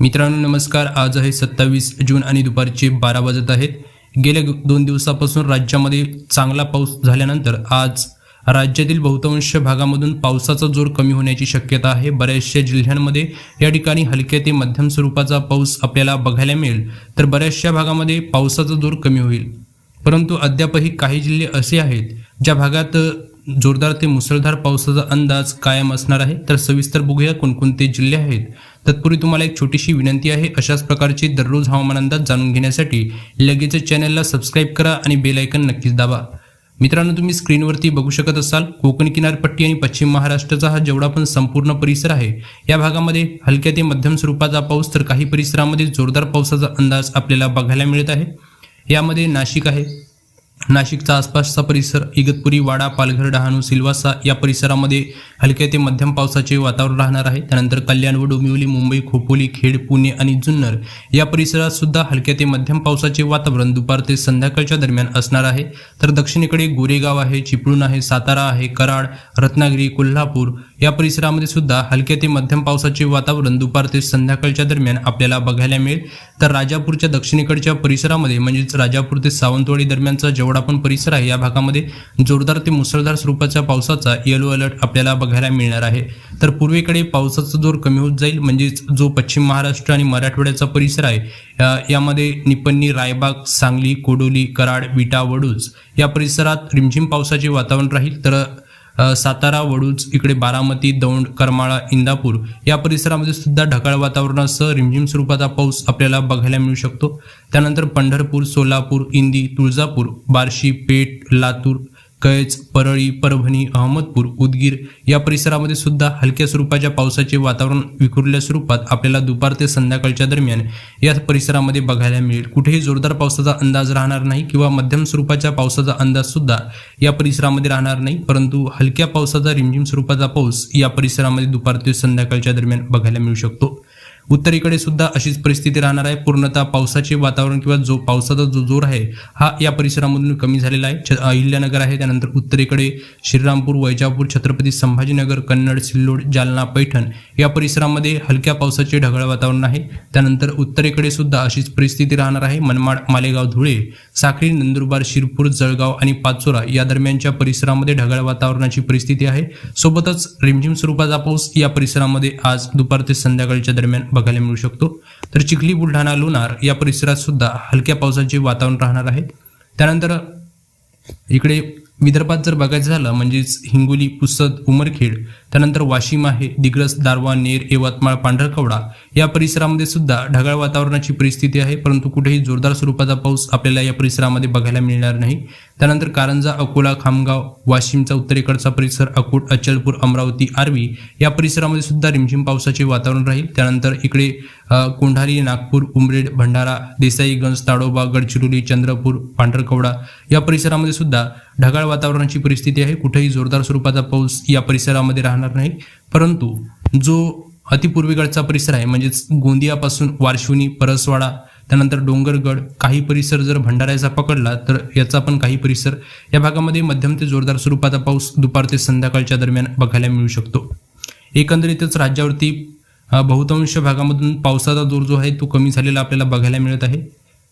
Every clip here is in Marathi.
मित्रांनो नमस्कार. आज आहे सत्तावीस जून आणि दुपारचे बारा वाजत आहेत. गेल्या दोन दिवसापासून राज्यामध्ये चांगला पाऊस झाल्यानंतर आज राज्यातील बहुतांश भागामधून पावसाचा जोर कमी होण्याची शक्यता आहे. बऱ्याचशा जिल्ह्यांमध्ये या ठिकाणी हलक्या ते मध्यम स्वरूपाचा पाऊस आपल्याला बघायला मिळेल. तर बऱ्याचशा भागामध्ये पावसाचा जोर कमी होईल. परंतु अद्यापही काही जिल्हे असे आहेत ज्या भागात जोरदार ते मुसळधार पावसाचा अंदाज कायम असणार आहे. तर सविस्तर बघूया कोणकोणते जिल्हे आहेत. तत्पूर्वी तुम्हाला एक छोटीशी विनंती आहे. अशाच प्रकारचे दररोज हवामान अंदाज जाणून घेण्यासाठी लगेच चॅनलला सबस्क्राईब करा आणि बेल आयकन नक्कीच दाबा. मित्रांनो तुम्ही स्क्रीनवरती बघू शकत असाल कोकण किनारपट्टी आणि पश्चिम महाराष्ट्राचा हा जेवढा पण संपूर्ण परिसर आहे या भागामध्ये हलक्या ते मध्यम स्वरूपाचा पाऊस तर काही परिसरामध्ये जोरदार पावसाचा अंदाज आपल्याला बघायला मिळत आहे. यामध्ये नाशिक आहे नाशिकचा आसपासचा परिसर इगतपुरी वाडा पालघर डहाणू सिल्वासा या परिसरामध्ये हलक्या ते मध्यम पावसाचे वातावरण राहणार आहे. त्यानंतर कल्याण व डोंबिवली मुंबई खोपोली खेड पुणे आणि जुन्नर या परिसरात सुद्धा हलक्या ते मध्यम पावसाचे वातावरण दुपार ते संध्याकाळच्या दरम्यान असणार आहे. तर दक्षिणेकडे गोरेगाव आहे चिपळूण आहे सातारा आहे कराड रत्नागिरी कोल्हापूर या परिसरामध्ये सुद्धा हलक्या ते मध्यम पावसाचे वातावरण दुपार ते संध्याकाळच्या दरम्यान आपल्याला बघायला मिळेल. तर राजापूरच्या दक्षिणेकडच्या परिसरामध्ये म्हणजेच राजापूर ते सावंतवाडी दरम्यानचा जेवढा पण परिसर आहे या भागामध्ये जोरदार ते मुसळधार स्वरूपाच्या पावसाचा येलो अलर्ट आपल्याला बघायला मिळणार आहे. तर पूर्वेकडे पावसाचा जोर कमी होत जाईल म्हणजेच जो पश्चिम महाराष्ट्र आणि मराठवाड्याचा परिसर आहे यामध्ये निपन्नी रायबाग सांगली कोडोली कराड विटा वडूज या परिसरात रिमझिम पावसाचे वातावरण राहील. तर सातारा वडूज इकडे बारामती दौंड करमाळा इंदापूर या परिसरामध्ये सुद्धा ढगाळ वातावरणासह रिमझिम स्वरूपाचा पाऊस आपल्याला बघायला मिळू शकतो. त्यानंतर पंढरपूर सोलापूर इंदी तुळजापूर बार्शी पेठ लातूर कैच परळी परभणी अहमदपूर उदगीर या परिसरामध्ये सुद्धा हलक्या स्वरूपाच्या पावसाचे वातावरण विखुरल्या स्वरूपात आपल्याला दुपार ते संध्याकाळच्या दरम्यान या परिसरामध्ये बघायला मिळेल. कुठेही जोरदार पावसाचा अंदाज राहणार नाही किंवा मध्यम स्वरूपाच्या पावसाचा अंदाज सुद्धा या परिसरामध्ये राहणार नाही परंतु हलक्या पावसाचा रिमझिम स्वरूपाचा पाऊस या परिसरामध्ये दुपार ते संध्याकाळच्या दरम्यान बघायला मिळू शकतो. उत्तरेकडे सुद्धा अशीच परिस्थिती राहणार आहे. पूर्णतः पावसाचे वातावरण किंवा जो पावसाचा जो जोर आहे हा या परिसरामधून कमी झालेला आहे. छ- अहिल्यानगर आहे त्यानंतर उत्तरेकडे श्रीरामपूर वैजापूर छत्रपती संभाजीनगर कन्नड सिल्लोड जालना पैठण या परिसरामध्ये हलक्या पावसाचे ढगाळ वातावरण आहे. त्यानंतर उत्तरेकडे सुद्धा अशीच परिस्थिती राहणार आहे. मनमाड मालेगाव धुळे साखळी नंदुरबार शिरपूर जळगाव आणि पाचोरा या दरम्यानच्या परिसरामध्ये ढगाळ वातावरणाची परिस्थिती आहे. सोबतच रिमझिम स्वरूपाचा पाऊस या परिसरामध्ये आज दुपार ते संध्याकाळच्या दरम्यान बघायला मिळू शकतो. तर चिखली बुलढाणा लोणार या परिसरात सुद्धा हलक्या पावसाचे वातावरण राहणार आहे त्यानंतर इकडे विदर्भात जर बघायचं झालं म्हणजेच हिंगोली पुसद उमरखेड त्यानंतर वाशिम आहे दिग्रस दारवा नेर यवतमाळ पांढरकवडा या परिसरामध्ये सुद्धा ढगाळ वातावरणाची परिस्थिती आहे परंतु कुठेही जोरदार स्वरूपाचा पाऊस आपल्याला या परिसरामध्ये बघायला मिळणार नाही. त्यानंतर कारंजा अकोला खामगाव वाशिमचा उत्तरेकडचा परिसर अकोट अचलपूर अमरावती आर्वी या परिसरामध्ये सुद्धा रिमझिम पावसाचे वातावरण राहील. त्यानंतर इकडे कोंढारी नागपूर उमरेड भंडारा देसाईगंज ताडोबा गडचिरोली चंद्रपूर पांढरकवडा या परिसरामध्ये सुद्धा ढगाळ वातावरणाची परिस्थिती आहे. कुठेही जोरदार स्वरूपाचा पाऊस या परिसरामध्ये राहणार नाही. परंतु जो अतिपूर्वेकडचा परिसर आहे म्हणजेच गोंदियापासून वारशिवनी परसवाडा त्यानंतर डोंगरगड काही परिसर जर भंडाऱ्याचा पकडला तर याचा पण काही परिसर या भागामध्ये मध्यम ते जोरदार स्वरूपाचा पाऊस दुपार ते संध्याकाळच्या दरम्यान बघायला मिळू शकतो. एकंदरीतच राज्यावरती बहुतांश भागामधून पावसाचा जोर जो आहे तो कमी झालेला आपल्याला बघायला मिळत आहे.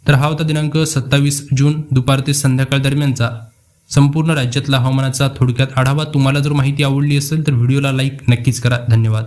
तर हा होता दिनांक सत्तावीस जून दुपार ते संध्याकाळ दरम्यानचा. संपूर्ण राज्यातला हवामानाचा थोडक्यात आढावा. तुम्हाला जर माहिती आवडली असेल तर व्हिडिओला लाईक नक्कीच करा. धन्यवाद.